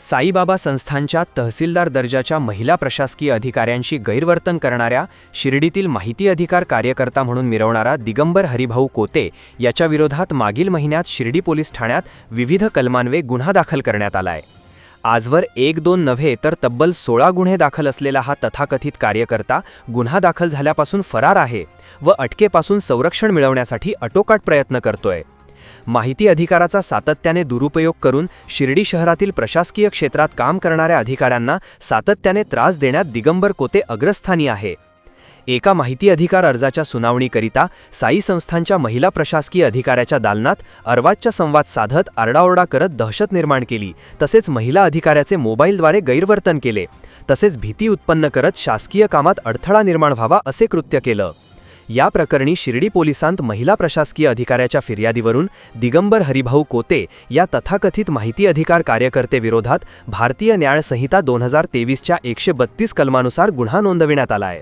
साईबाबा संस्थांच्या तहसीलदार दर्जाच्या महिला प्रशासकीय अधिकाऱ्यांशी गैरवर्तन करणाऱ्या शिर्डीतील माहिती अधिकार कार्यकर्ता म्हणून मिरवणारा दिगंबर हरिभाऊ कोते याच्या विरोधात मागील महिन्यात शिर्डी पोलीस ठाण्यात विविध कलमान्वे गुन्हा दाखल करण्यात आलाय. आजवर एक दोन नव्हे तर तब्बल सोळा गुन्हे दाखल असलेला हा तथाकथित कार्यकर्ता गुन्हा दाखल झाल्यापासून फरार आहे व अटकेपासून संरक्षण मिळवण्यासाठी अटोकाट प्रयत्न करतोय. माहिती अधिकाराचा सातत्याने दुरुपयोग करून शिर्डी शहरातील प्रशासकीय क्षेत्रात काम करणाऱ्या अधिकाऱ्यांना सातत्याने त्रास देण्यात दिगंबर कोते अग्रस्थानी आहे. एका माहिती अधिकार अर्जाच्या सुनावणीकरिता साई संस्थांच्या महिला प्रशासकीय अधिकाऱ्याच्या दालनात अर्वाजच्या संवाद साधत आरडाओरडा करत दहशत निर्माण केली तसेच महिला अधिकाऱ्याचे मोबाईलद्वारे गैरवर्तन केले तसेच भीती उत्पन्न करत शासकीय कामात अडथळा निर्माण व्हावा असे कृत्य केलं. या प्रकरणी शिर्डी पोलिसांत महिला प्रशासकीय अधिकाऱ्याच्या फिर्यादीवरून दिगंबर हरिभाऊ कोते या तथाकथित माहिती अधिकार कार्यकर्तेविरोधात भारतीय न्याय संहिता दोन हजार तेवीसच्या एकशे बत्तीस कलमानुसार गुन्हा नोंदविण्यात आला आहे.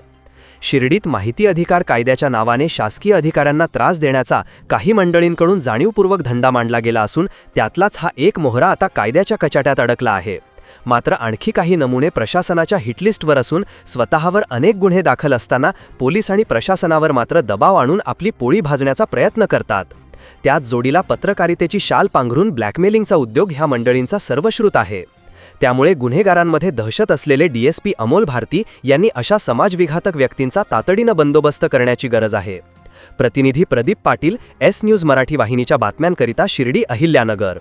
शिर्डीत माहिती अधिकार कायद्याच्या नावाने शासकीय अधिकाऱ्यांना त्रास देण्याचा काही मंडळींकडून जाणीवपूर्वक धंदा मांडला गेला असून त्यातलाच हा एक मोहरा आता कायद्याच्या कचाट्यात अडकला आहे. मात्र आणखी काही नमुने प्रशासनाच्या हिटलिस्टवर असून स्वतःवर अनेक गुन्हे दाखल असताना पोलीस आणि प्रशासनावर मात्र दबाव आणून आपली पोळी भाजण्याचा प्रयत्न करतात. त्यात जोडीला पत्रकारितेची शाल पांघरून ब्लॅकमेलिंगचा उद्योग ह्या मंडळींचा सर्वश्रुत आहे. त्यामुळे गुन्हेगारांमध्ये दहशत असलेले डीएसपी अमोल भारती यांनी अशा समाजविघातक व्यक्तींचा तातडीनं बंदोबस्त करण्याची गरज आहे. प्रतिनिधी प्रदीप पाटील एस न्यूज मराठी वाहिनीच्या बातम्यांकरिता शिर्डी अहिल्यानगर.